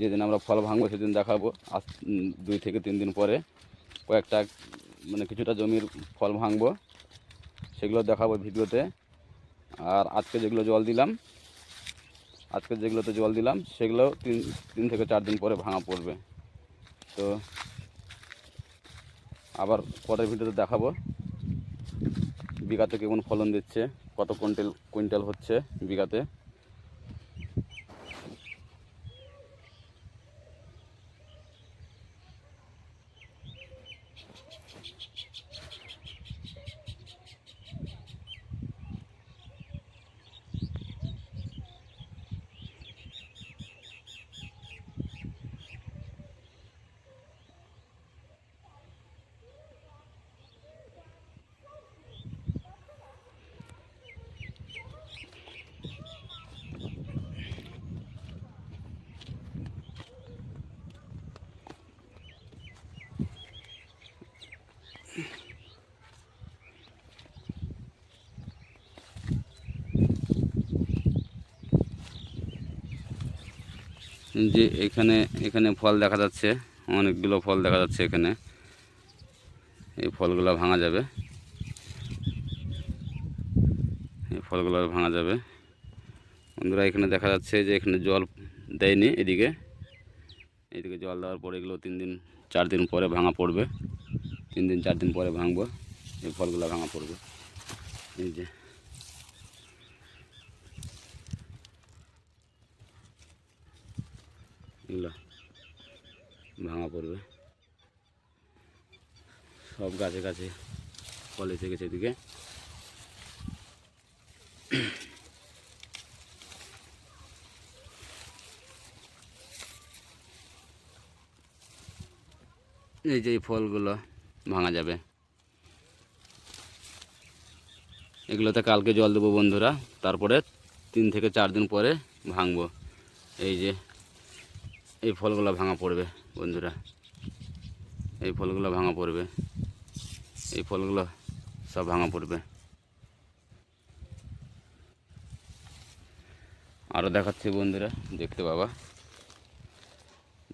যেদিন আমরা ফল ভাঙবো সেদিন দেখাবো। আজ দুই থেকে তিন দিন পরে কয়েকটা মানে কিছুটা জমির ফল ভাঙবো, সেগুলো দেখাবো ভিডিওতে। আর আজকে যেগুলো জল দিলাম, আজকে যেগুলোতে জল দিলাম, সেগুলো তিন তিন থেকে চার দিন পরে ভাঙা পড়বে। তো আবার পরের ভিডিওতে দেখাবো, বিঘাতে কেমন ফলন দিচ্ছে, কত কুইন্টাল কুইন্টাল হচ্ছে বিঘাতে। যে এখানে এখানে ফল দেখা যাচ্ছে, অনেকগুলো ফল দেখা যাচ্ছে এখানে। এই ফলগুলো ভাঙা যাবে। এই ফলগুলো ভাঙা যাবে। বন্ধুরা, এখানে দেখা যাচ্ছে যে এখানে জল দেয়নি এদিকে। এদিকে জল দেওয়ার পরে এগুলো তিন দিন, চার দিন পরে ভাঙা পড়বে। তিন দিন, চার দিন পরে ভাঙবো। এই ফলগুলো ভাঙা পড়বে। এই যে। এগুলো ভাঙা পড়বে। সব গাছে গাছে ফল এসে গেছে এদিকে। এই যে ফলগুলো ভাঙা যাবে। এগুলোতে কালকে জল দেবো বন্ধুরা, তারপরে তিন থেকে চার দিন পরে ভাঙবো। এই যে এই ফলগুলো ভাঙা পড়বে, বন্ধুরা। এই ফলগুলো ভাঙা পড়বে। এই ফলগুলো সব ভাঙা পড়বে। আরও দেখাচ্ছি, বন্ধুরা। দেখতে বাবা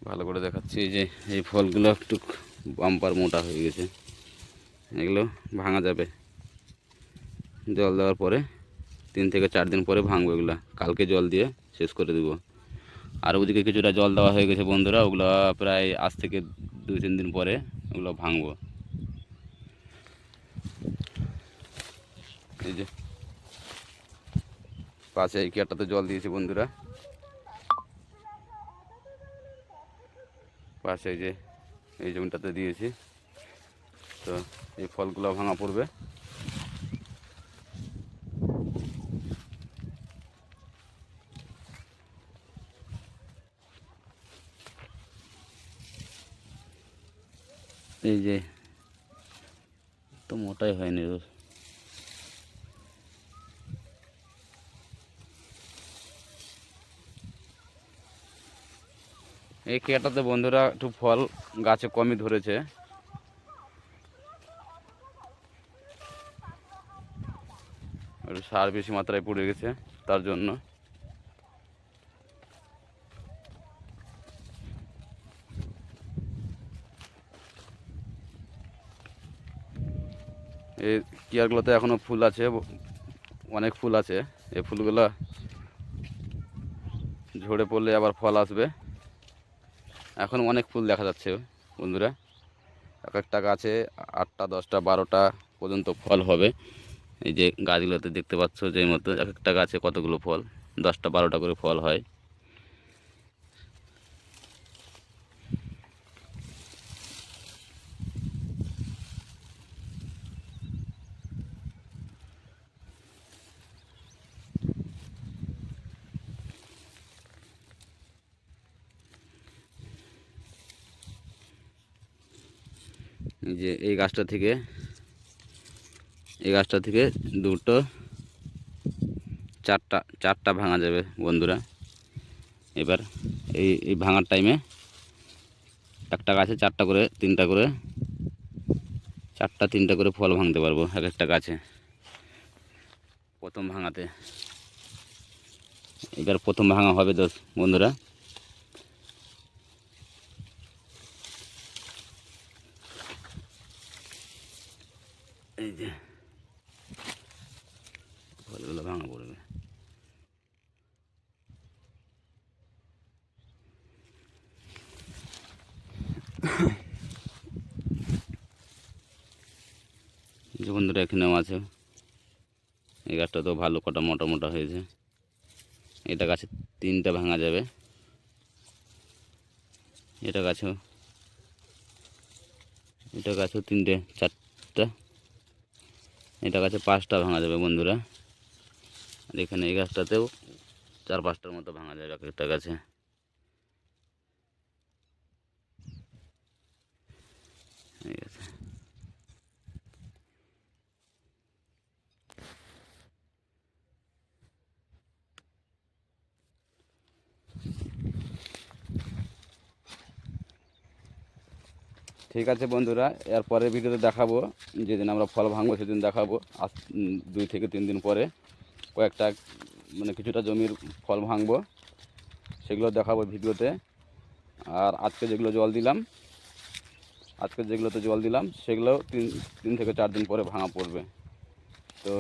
ভালো করে দেখাচ্ছি যে, এই ফলগুলো একটু বাম্পার মোটা হয়ে গেছে। এগুলো ভাঙা যাবে। জল দেওয়ার পরে, তিন থেকে চার দিন পরে ভাঙবো এগুলো। কালকে জল দিয়ে শেষ করে দেবো। আর ওদিকে কিছুটা জল দেওয়া হয়ে গেছে বন্ধুরা, ওগুলো প্রায় আজ থেকে দুই তিন দিন পরে ওগুলো ভাঙবো। এই যে, পাশে এই কেয়ারটাতে জল দিয়েছি বন্ধুরা। পাশে এই যে, এই জমিটাতে দিয়েছি। তো এই ফলগুলো ভাঙা পড়বে। এই যে, তো মোটাই হয়নি ওর। এই কেটাতে বন্ধুরা একটু ফল গাছে কমই ধরেছে। সার বেশি মাত্রায় পড়ে গেছে তার জন্য। এই কেয়ারগুলোতে এখনও ফুল আছে অনেক ফুল আছে। এই ফুলগুলো ঝরে পড়লে আবার ফল আসবে। এখন অনেক ফুল দেখা যাচ্ছে, বন্ধুরা। এক একটা গাছে আটটা, দশটা, বারোটা পর্যন্ত ফল হবে। এই যে গাছগুলোতে দেখতে পাচ্ছ যে মতো এক একটা গাছে কতগুলো ফল, দশটা, বারোটা করে ফল হয়। যে এই গাছটা থেকে, এই গাছটা থেকে দুটো চারটা চারটা ভাঙা যাবে বন্ধুরা। এবার এই এই ভাঙার টাইমে একটা গাছে চারটা করে, তিনটা করে, চারটা, তিনটা করে ফল ভাঙতে পারব এক একটা গাছে প্রথম ভাঙাতে। এবার প্রথম ভাঙা হবে দোষ, বন্ধুরা। এই যে। ফলগুলো ভাঙা পড়বে। যে বন্ধুরা এখানেও আছে, এই গাছটা তো ভালো কটা মোটা মোটা হয়েছে। এটা গাছে তিনটা ভাঙা যাবে। এটা গাছেও, এটা গাছও তিনটে, চারটা। এটা গাছে পাঁচটা ভাঙা যাবে বন্ধুরা। আর এখানে এই গাছটাতেও চার পাঁচটার মতো ভাঙা যাবে এক একটা গাছে এই আছে ঠিক আছে বন্ধুরা এর পরের ভিডিওতে দেখাবো, যেদিন আমরা ফল ভাঙবো সেদিন দেখাবো, আজ দুই থেকে তিন দিন পরে কয়েকটা মানে কিছুটা জমির ফল ভাঙবো, সেগুলো দেখাবো ভিডিওতে। আর আজকে যেগুলো জল দিলাম, আজকে যেগুলোতে জল দিলাম, সেগুলো তিন তিন থেকে চার দিন পরে ভাঙা পড়বে। তো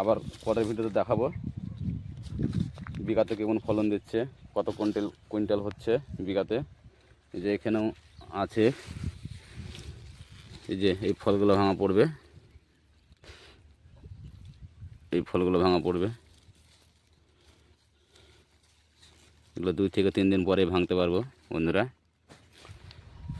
আবার পরের ভিডিওতে দেখাবো, বিঘাতে কেমন ফলন দিচ্ছে, কত কুইন্টাল কুইন্টাল হচ্ছে বিঘাতে। এই যে এখানেও আছে। এই যে এই ফলগুলো ভাঙা পড়বে। এই ফলগুলো ভাঙা পড়বে। এগুলো দুই থেকে তিন দিন পরে ভাঙতে পারব বন্ধুরা।